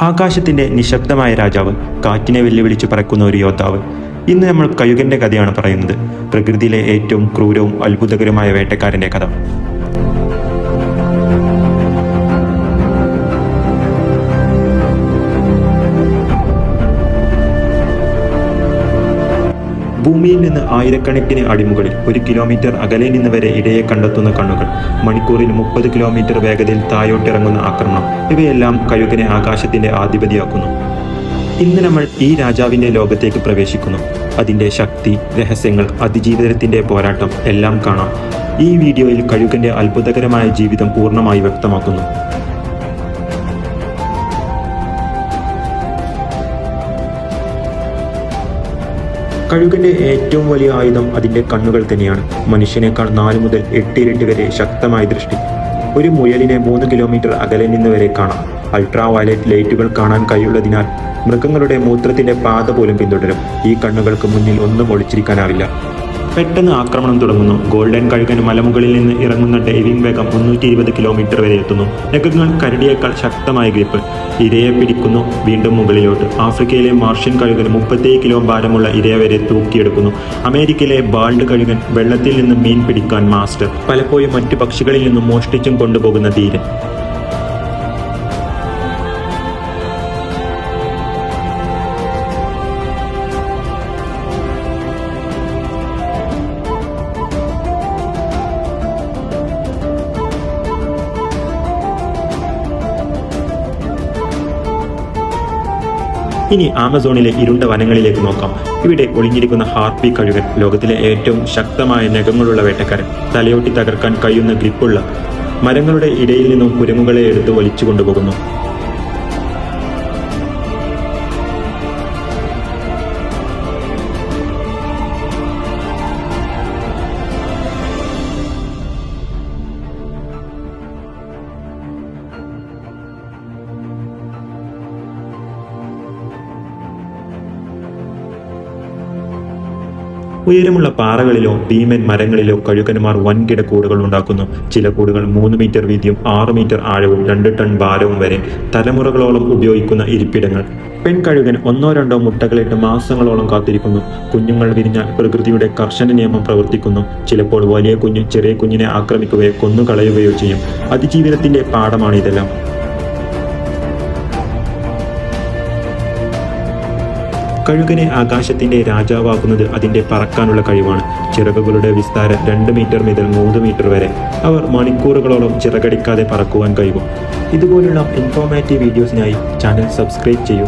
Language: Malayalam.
ആകാശത്തിന്റെ നിശബ്ദമായ രാജാവ് കാറ്റിനെ വെല്ലുവിളിച്ച് പറക്കുന്ന ഒരു യോദ്ധാവ്. ഇന്ന് നമ്മൾ കയുകന്റെ കഥയാണ് പറയുന്നത്. പ്രകൃതിയിലെ ഏറ്റവും ക്രൂരവും അത്ഭുതകരമായ വേട്ടക്കാരന്റെ കഥ. ഭൂമിയിൽ നിന്ന് ആയിരക്കണക്കിന് അടിമുകളിൽ ഒരു കിലോമീറ്റർ അകലെ നിന്ന് വരെ ഇടയെ കണ്ടെത്തുന്ന കണ്ണുകൾ മണിക്കൂറിൽ മുപ്പത് കിലോമീറ്റർ വേഗതയിൽ താഴോട്ടിറങ്ങുന്ന ആക്രമണം ഇവയെല്ലാം കഴുകനെ ആകാശത്തിന്റെ ആധിപതിയാക്കുന്നു. ഇന്ന് നമ്മൾ ഈ രാജാവിന്റെ ലോകത്തേക്ക് പ്രവേശിക്കുന്നു. അതിന്റെ ശക്തി രഹസ്യങ്ങൾ അതിജീവിതത്തിന്റെ പോരാട്ടം എല്ലാം കാണാം. ഈ വീഡിയോയിൽ കഴുകന്റെ അത്ഭുതകരമായ ജീവിതം പൂർണമായി വ്യക്തമാക്കുന്നു. കഴുകന്റെ ഏറ്റവും വലിയ ആയുധം അതിന്റെ കണ്ണുകൾ തന്നെയാണ്. മനുഷ്യനേക്കാൾ നാല് മുതൽ എട്ട് ഇരട്ടി വരെ ശക്തമായ ദൃഷ്ടി. ഒരു മുയലിനെ മൂന്ന് കിലോമീറ്റർ അകലെ നിന്ന് വരെ കാണാം. അൾട്രാ വയലറ്റ് ലൈറ്റുകൾ കാണാൻ കഴിയുള്ളതിനാൽ മൃഗങ്ങളുടെ മൂത്രത്തിന്റെ പാത പോലും പിന്തുടരും. ഈ കണ്ണുകൾക്ക് മുന്നിൽ ഒന്നും ഒളിച്ചിരിക്കാനാവില്ല. പെട്ടെന്ന് ആക്രമണം തുടങ്ങുന്നു. ഗോൾഡൻ കഴുകൻ മലമുകളിൽ നിന്ന് ഇറങ്ങുന്ന ഡൈവിംഗ് വേഗം മുന്നൂറ്റി ഇരുപത് കിലോമീറ്റർ വരെ എത്തുന്നു. നഖങ്ങൾ കരടിയേക്കാൾ ശക്തമായ ഗ്രിപ്പ്. ഇരയെ പിടിക്കുന്നു. വീണ്ടും മുകളിലോട്ട്. ആഫ്രിക്കയിലെ മാർഷ്യൻ കഴുകൻ മുപ്പത്തേഴ് കിലോ ഭാരമുള്ള ഇരയെ വരെ തൂക്കിയെടുക്കുന്നു. അമേരിക്കയിലെ ബാൾഡ് കഴുകൻ വെള്ളത്തിൽ നിന്ന് മീൻ പിടിക്കാൻ മാസ്റ്റർ. പലപ്പോഴും മറ്റു പക്ഷികളിൽ നിന്നും മോഷ്ടിച്ചും കൊണ്ടുപോകുന്ന ധീരൻ. ഇനി ആമസോണിലെ ഇരുണ്ട വനങ്ങളിലേക്ക് നോക്കാം. ഇവിടെ ഒളിഞ്ഞിരിക്കുന്ന ഹാർപ്പി കഴുകൻ ലോകത്തിലെ ഏറ്റവും ശക്തമായ നഖങ്ങളുള്ള വേട്ടക്കാരൻ തലയോട്ടി തകർക്കാൻ കഴിയുന്ന ഗ്രിപ്പുള്ള മരങ്ങളുടെ ഇടയിൽ നിന്നും കുരങ്ങുകളെ എടുത്ത് വലിച്ചു കൊണ്ടുപോകുന്നു. ഉയരമുള്ള പാറകളിലോ ഭീമൻ മരങ്ങളിലോ കഴുകന്മാർ വൻകിട കൂടുകൾ ഉണ്ടാക്കുന്നു. ചില കൂടുകൾ മൂന്ന് മീറ്റർ വീതിയും ആറ് മീറ്റർ ആഴവും രണ്ട് ടൺ ഭാരവും വരെ തലമുറകളോളം ഉപയോഗിക്കുന്ന ഇരിപ്പിടങ്ങൾ. പെൺകഴുകൻ ഒന്നോ രണ്ടോ മുട്ടകളിട്ട് മാസങ്ങളോളം കാത്തിരിക്കുന്നു. കുഞ്ഞുങ്ങൾ വിരിഞ്ഞാൽ പ്രകൃതിയുടെ കർശന നിയമം പ്രവർത്തിക്കുന്നു. ചിലപ്പോൾ വലിയ കുഞ്ഞ് ചെറിയ കുഞ്ഞിനെ ആക്രമിക്കുകയോ കൊന്നുകളയുകയോ ചെയ്യും. അതിജീവനത്തിന്റെ പാഠമാണ് ഇതെല്ലാം കഴുകനെ ആകാശത്തിന്റെ രാജാവാക്കുന്നത് അതിന്റെ പറക്കാനുള്ള കഴിവാണ്. ചിറകുകളുടെ വിസ്താരം രണ്ട് മീറ്റർ മുതൽ മൂന്ന് മീറ്റർ വരെ. അവർ മണിക്കൂറുകളോളം ചിറകടിക്കാതെ പറക്കുവാൻ കഴിയും ഇതുപോലുള്ള ഇൻഫോർമേറ്റീവ് വീഡിയോസിനായി ചാനൽ സബ്സ്ക്രൈബ് ചെയ്യൂ.